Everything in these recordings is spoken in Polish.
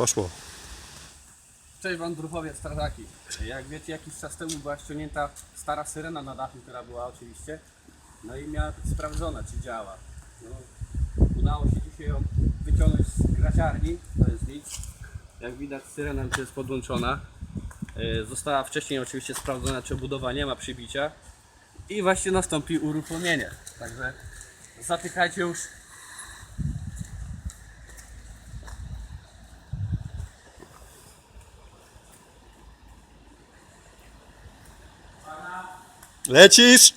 Poszło. Cześć Wam druhowie strażaki. Jak wiecie jakiś czas temu była ściągnięta stara syrena na dachu, która była oczywiście. No i miała być sprawdzona czy działa. No, udało się dzisiaj ją wyciągnąć z graciarni, to jest nic. Jak widać syrena już jest podłączona. E, Została wcześniej oczywiście sprawdzona czy obudowa nie ma przybicia. I właśnie nastąpi uruchomienie. Także zatykajcie już Lecisz?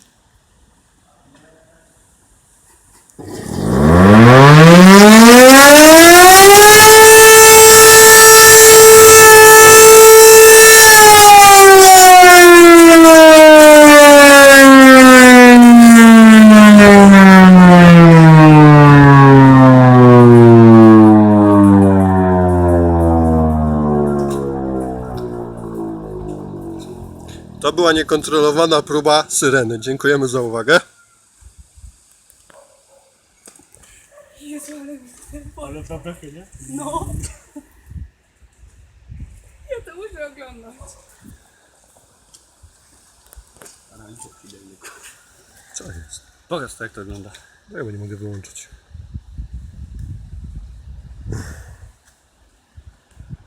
To była niekontrolowana próba syreny. Dziękujemy za uwagę. Jezu, ale Ale babechy, nie? no. Ja to muszę oglądać. Co jest? Pokaż to jak to wygląda. No ja nie mogę wyłączyć.